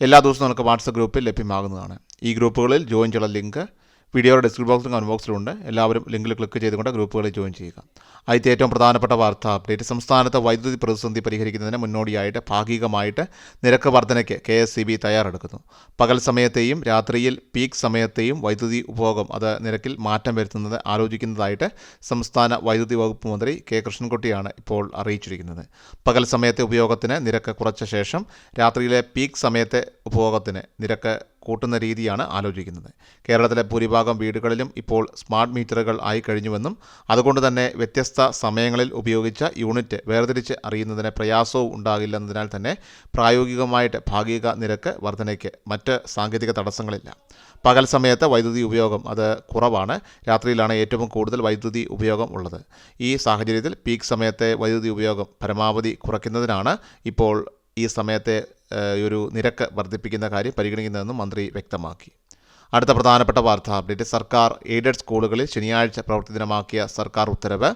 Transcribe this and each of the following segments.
എല്ലാ ദിവസവും നമുക്ക് വാട്സപ്പ് ഗ്രൂപ്പിൽ ലഭ്യമാകുന്നതാണ്. ഈ ഗ്രൂപ്പുകളിൽ ജോയിൻ ചെയ്യാനുള്ള ലിങ്ക് വീഡിയോയുടെ ഡിസ്ക്രിപ്ഷൻ ബോക്സിലും കമന്റ് ബോക്സിലും ഉണ്ട്. എല്ലാവരും ലിങ്കിൽ ക്ലിക്ക് ചെയ്തുകൊണ്ട് ഗ്രൂപ്പുകളിൽ ജോയിൻ ചെയ്യുക. ആദ്യത്തെ ഏറ്റവും പ്രധാനപ്പെട്ട വാർത്താ അപ്ഡേറ്റ്. സംസ്ഥാനത്ത് വൈദ്യുതി പ്രതിസന്ധി പരിഹരിക്കുന്നതിന് മുന്നോടിയായിട്ട് ഭാഗികമായിട്ട് നിരക്ക് വർധനയ്ക്ക് കെ എസ് സി ബി തയ്യാറെടുക്കുന്നു. പകൽ സമയത്തെയും രാത്രിയിൽ പീക്ക് സമയത്തെയും വൈദ്യുതി ഉപഭോഗം അത് നിരക്കിൽ മാറ്റം വരുത്തുന്നത് ആലോചിക്കുന്നതായിട്ട് സംസ്ഥാന വൈദ്യുതി വകുപ്പ് മന്ത്രി കെ. കൃഷ്ണൻകുട്ടിയാണ് ഇപ്പോൾ അറിയിച്ചിരിക്കുന്നത്. പകൽ സമയത്തെ ഉപയോഗത്തിന് നിരക്ക് കുറച്ച ശേഷം രാത്രിയിലെ പീക്ക് സമയത്തെ ഉപഭോഗത്തിന് നിരക്ക് കൂട്ടുന്ന രീതിയാണ് ആലോചിക്കുന്നത്. കേരളത്തിലെ ഭൂരിഭാഗം വീടുകളിലും ഇപ്പോൾ സ്മാർട്ട് മീറ്ററുകൾ ആയി കഴിഞ്ഞുവെന്നും അതുകൊണ്ട് തന്നെ വ്യത്യസ്ത സമയങ്ങളിൽ ഉപയോഗിച്ച യൂണിറ്റ് വേർതിരിച്ച് അറിയുന്നതിന് പ്രയാസവും ഉണ്ടാകില്ലെന്നതിനാൽ തന്നെ പ്രായോഗികമായിട്ട് ഭാഗിക നിരക്ക് വർധനയ്ക്ക് മറ്റ് സാങ്കേതിക തടസ്സങ്ങളില്ല. പകൽ സമയത്ത് വൈദ്യുതി ഉപയോഗം അത് കുറവാണ്. രാത്രിയിലാണ് ഏറ്റവും കൂടുതൽ വൈദ്യുതി ഉപയോഗം ഉള്ളത്. ഈ സാഹചര്യത്തിൽ പീക്ക് സമയത്തെ വൈദ്യുതി ഉപയോഗം പരമാവധി കുറയ്ക്കുന്നതിനാണ് ഇപ്പോൾ ഈ സമയത്തെ ഒരു നിരക്ക് വർദ്ധിപ്പിക്കുന്ന കാര്യം പരിഗണിക്കുന്നതെന്നും മന്ത്രി വ്യക്തമാക്കി. അടുത്ത പ്രധാനപ്പെട്ട വാർത്താ അപ്ഡേറ്റ് സർക്കാർ എയ്ഡഡ് സ്കൂളുകളിൽ ശനിയാഴ്ച പ്രവൃത്തി ദിനമാക്കിയ സർക്കാർ ഉത്തരവ്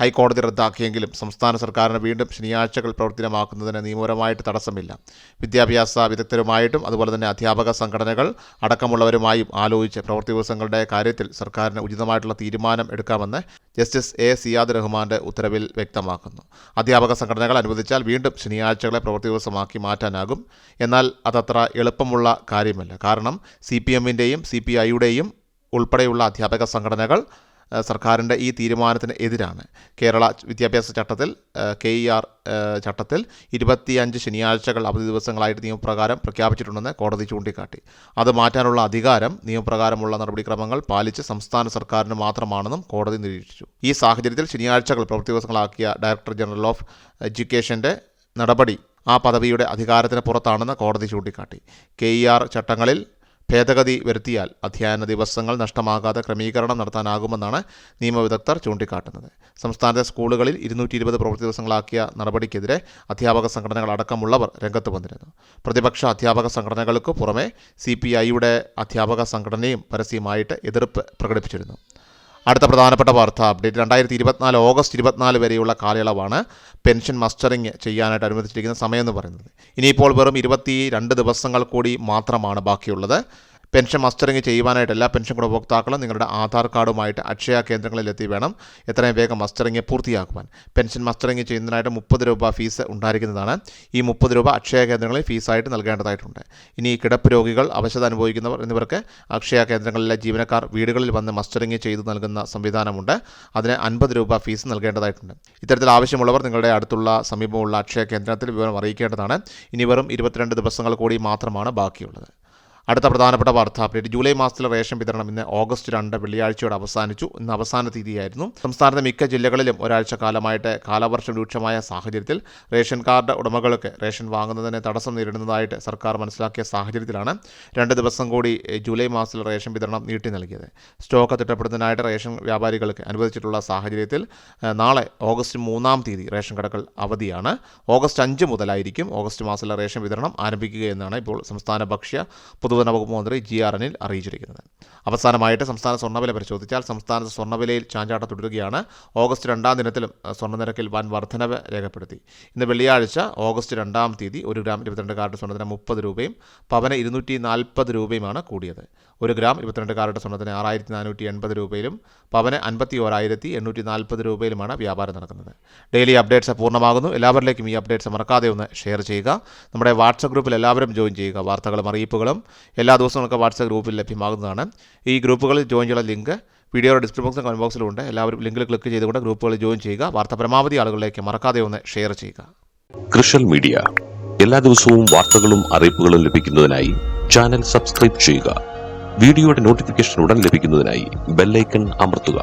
ഹൈക്കോടതി റദ്ദാക്കിയെങ്കിലും സംസ്ഥാന സർക്കാരിന് വീണ്ടും ശനിയാഴ്ചകൾ പ്രവർത്തനമാക്കുന്നതിന് നിയമപരമായിട്ട് തടസ്സമില്ല. വിദ്യാഭ്യാസ വിദഗ്ധരുമായിട്ടും അതുപോലെ തന്നെ അധ്യാപക സംഘടനകൾ അടക്കമുള്ളവരുമായും ആലോചിച്ച് പ്രവൃത്തി ദിവസങ്ങളുടെ കാര്യത്തിൽ സർക്കാരിന് ഉചിതമായിട്ടുള്ള തീരുമാനം എടുക്കാമെന്ന് ജസ്റ്റിസ് എ സിയാദ് റഹ്മാന്റെ ഉത്തരവിൽ വ്യക്തമാക്കുന്നു. അധ്യാപക സംഘടനകൾ അനുവദിച്ചാൽ വീണ്ടും ശനിയാഴ്ചകളെ പ്രവൃത്തി ദിവസമാക്കി മാറ്റാനാകും. എന്നാൽ അതത്ര എളുപ്പമുള്ള കാര്യമല്ല. കാരണം സി പി എമ്മിന്റെയും സി പി ഐയുടെയും ഉൾപ്പെടെയുള്ള അധ്യാപക സംഘടനകൾ സർക്കാരിന്റെ ഈ തീരുമാനത്തിന് എതിരാണ്. കേരള വിദ്യാഭ്യാസ ചട്ടത്തിൽ കെ ഇ ആർ ചട്ടത്തിൽ ഇരുപത്തിയഞ്ച് ശനിയാഴ്ചകൾ അവധി ദിവസങ്ങളായിട്ട് നിയമപ്രകാരം പ്രഖ്യാപിച്ചിട്ടുണ്ടെന്ന് കോടതി ചൂണ്ടിക്കാട്ടി. അത് മാറ്റാനുള്ള അധികാരം നിയമപ്രകാരമുള്ള നടപടിക്രമങ്ങൾ പാലിച്ച് സംസ്ഥാന സർക്കാരിന് മാത്രമാണെന്നും കോടതി നിരീക്ഷിച്ചു. ഈ സാഹചര്യത്തിൽ ശനിയാഴ്ചകൾ പ്രവൃത്തി ദിവസങ്ങളാക്കിയ ഡയറക്ടർ ജനറൽ ഓഫ് എഡ്യൂക്കേഷന്റെ നടപടി ആ പദവിയുടെ അധികാരത്തിന് പുറത്താണെന്ന് കോടതി ചൂണ്ടിക്കാട്ടി. കെ ഇ ആർ ചട്ടങ്ങളിൽ ഭേദഗതി വരുത്തിയാൽ അധ്യയന ദിവസങ്ങൾ നഷ്ടമാകാതെ ക്രമീകരണം നടത്താനാകുമെന്നാണ് നിയമവിദഗ്ധർ ചൂണ്ടിക്കാട്ടുന്നത്. സംസ്ഥാനത്തെ സ്കൂളുകളിൽ ഇരുന്നൂറ്റി ഇരുപത് പ്രവൃത്തി ദിവസങ്ങളാക്കിയ നടപടിക്കെതിരെ അധ്യാപക സംഘടനകൾ അടക്കമുള്ളവർ രംഗത്ത് വന്നിരുന്നു. പ്രതിപക്ഷ അധ്യാപക സംഘടനകൾക്ക് പുറമെ സി പി ഐയുടെ അധ്യാപക സംഘടനയും പരസ്യമായിട്ട് എതിർപ്പ് പ്രകടിപ്പിച്ചിരുന്നു. അടുത്ത പ്രധാനപ്പെട്ട വാർത്ത അപ്ഡേറ്റ്. രണ്ടായിരത്തി ഇരുപത്തിനാല് ഓഗസ്റ്റ് ഇരുപത്തിനാല് വരെയുള്ള കാലയളവാണ് പെൻഷൻ മസ്റ്ററിംഗ് ചെയ്യാനായിട്ട് അനുവദിച്ചിരിക്കുന്ന സമയം എന്ന് പറയുന്നത്. ഇനിയിപ്പോൾ വെറും ഇരുപത്തി രണ്ട് ദിവസങ്ങൾ കൂടി മാത്രമാണ് ബാക്കിയുള്ളത്. പെൻഷൻ മസ്റ്ററിംഗ് ചെയ്യുവാനായിട്ട് എല്ലാ പെൻഷൻ ഗുണഭോക്താക്കളും നിങ്ങളുടെ ആധാർ കാർഡുമായിട്ട് അക്ഷയ കേന്ദ്രങ്ങളിലെത്തി വേണം. എത്രയും വേഗം മസ്റ്ററിംഗ് പൂർത്തിയാക്കുവാൻ. പെൻഷൻ മസ്റ്ററിംഗ് ചെയ്യുന്നതിനായിട്ട് മുപ്പത് രൂപ ഫീസ് ഉണ്ടായിരിക്കുന്നതാണ്. ഈ മുപ്പത് രൂപ അക്ഷയ കേന്ദ്രങ്ങളിൽ ഫീസായിട്ട് നൽകേണ്ടതായിട്ടുണ്ട്. ഇനി കിടപ്പ് രോഗികൾ അവശത അനുഭവിക്കുന്നവർ എന്നിവർക്ക് അക്ഷയ കേന്ദ്രങ്ങളിലെ ജീവനക്കാർ വീടുകളിൽ വന്ന് മസ്റ്ററിംഗ് ചെയ്ത് നൽകുന്ന സംവിധാനമുണ്ട്. അതിന് അൻപത് രൂപ ഫീസ് നൽകേണ്ടതായിട്ടുണ്ട്. ഇത്തരത്തിൽ ആവശ്യമുള്ളവർ നിങ്ങളുടെ അടുത്തുള്ള സമീപമുള്ള അക്ഷയ കേന്ദ്രത്തിൽ വിവരം അറിയിക്കേണ്ടതാണ്. ഇനി വെറും ഇരുപത്തിരണ്ട് ദിവസങ്ങൾ കൂടി മാത്രമാണ് ബാക്കിയുള്ളത്. അടുത്ത പ്രധാനപ്പെട്ട വാർത്താ. അപ്ഡേറ്റ്. ജൂലൈ മാസത്തിലെ റേഷൻ വിതരണം ഇന്ന് ഓഗസ്റ്റ് രണ്ട് വെള്ളിയാഴ്ചയോടെ അവസാനിച്ചു. ഇന്ന് അവസാന തീയതിയായിരുന്നു. സംസ്ഥാനത്തെ മിക്ക ജില്ലകളിലും ഒരാഴ്ച കാലമായിട്ട് കാലവർഷം രൂക്ഷമായ സാഹചര്യത്തിൽ റേഷൻ കാർഡ് ഉടമകൾക്ക് റേഷൻ വാങ്ങുന്നതിന് തടസ്സം നേരിടുന്നതായിട്ട് സർക്കാർ മനസ്സിലാക്കിയ സാഹചര്യത്തിലാണ് രണ്ട് ദിവസം കൂടി ജൂലൈ മാസത്തിൽ റേഷൻ വിതരണം നീട്ടി നൽകിയത്. സ്റ്റോക്ക് തിട്ടപ്പെടുന്നതിനായിട്ട് റേഷൻ വ്യാപാരികൾക്ക് അനുവദിച്ചിട്ടുള്ള സാഹചര്യത്തിൽ നാളെ ഓഗസ്റ്റ് മൂന്നാം തീയതി റേഷൻ കടകൾ അവധിയാണ്. ഓഗസ്റ്റ് അഞ്ച് മുതലായിരിക്കും ഓഗസ്റ്റ് മാസത്തിലെ റേഷൻ വിതരണം ആരംഭിക്കുകയെന്നാണ് ഇപ്പോൾ സംസ്ഥാന ഭക്ഷ്യ പൊതുജന വകുപ്പ് മന്ത്രി ജി ആർ അനിൽ അറിയിച്ചിരിക്കുന്നത്. അവസാനമായിട്ട് സംസ്ഥാന സ്വർണവില പരിശോധിച്ചാൽ സംസ്ഥാനത്ത് സ്വർണവിലയിൽ ചാഞ്ചാട്ടം തുടരുകയാണ്. ഓഗസ്റ്റ് രണ്ടാം ദിനത്തിലും സ്വർണനിരക്കിൽ വൻ വർധനവ് രേഖപ്പെടുത്തി. ഇന്ന് വെള്ളിയാഴ്ച ഓഗസ്റ്റ് രണ്ടാം തീയതി ഒരു ഗ്രാം ഇരുപത്തിരണ്ട് കാരറ്റ് സ്വർണത്തിന് മുപ്പത് രൂപയും പവന് ഇരുന്നൂറ്റി നാൽപ്പത് രൂപയുമാണ് കൂടിയത്. ഒരു ഗ്രാം ഇരുപത്തിരണ്ട് കാരറ്റ് സ്വർണത്തിന് ആറായിരത്തി നാനൂറ്റി എൺപത് രൂപയിലും പവന് അൻപത്തി ഓരായിരത്തി എണ്ണൂറ്റി നാൽപ്പത് രൂപയിലുമാണ് വ്യാപാരം നടക്കുന്നത്. ഡെയിലി അപ്ഡേറ്റ്സ് പൂർണമാകുന്നു. എല്ലാവരിലേക്കും ഈ അപ്ഡേറ്റ്സ് മറക്കാതെ ഒന്ന് ഷെയർ ചെയ്യുക. നമ്മുടെ വാട്സപ്പ് ഗ്രൂപ്പിൽ എല്ലാവരും ജോയിൻ ചെയ്യുക. വാർത്തകളും അറിയിപ്പുകളും എല്ലാ ദിവസവും നമുക്ക് വാട്സപ്പ് ഗ്രൂപ്പിൽ ലഭ്യമാകുന്നതാണ്. ഈ ഗ്രൂപ്പുകളിൽ ജോയിൻ ചെയ്യാനുള്ള ലിങ്ക് വീഡിയോയുടെ ഡിസ്ക്രിപ്ഷൻ ബോക്സിലും കമന്റ് ബോക്സിലും ഉണ്ട്. എല്ലാവരും ലിങ്കിൽ ക്ലിക്ക് ചെയ്തുകൊണ്ട് ഗ്രൂപ്പുകളിൽ ജോയിൻ ചെയ്യുക. വാർത്ത പരമാവധി ആളുകളിലേക്ക് മറക്കാതെ ഒന്ന് ഷെയർ ചെയ്യുക. കൃഷൽ മീഡിയ എല്ലാ ദിവസവും വാർത്തകളും അറിയിപ്പുകളും ലഭിക്കുന്നതിനായി ചാനൽ സബ്സ്ക്രൈബ് ചെയ്യുക. വീഡിയോയുടെ നോട്ടിഫിക്കേഷൻ ഉടൻ ലഭിക്കുന്നതിനായി ബെല്ലൈക്കൺ അമർത്തുക.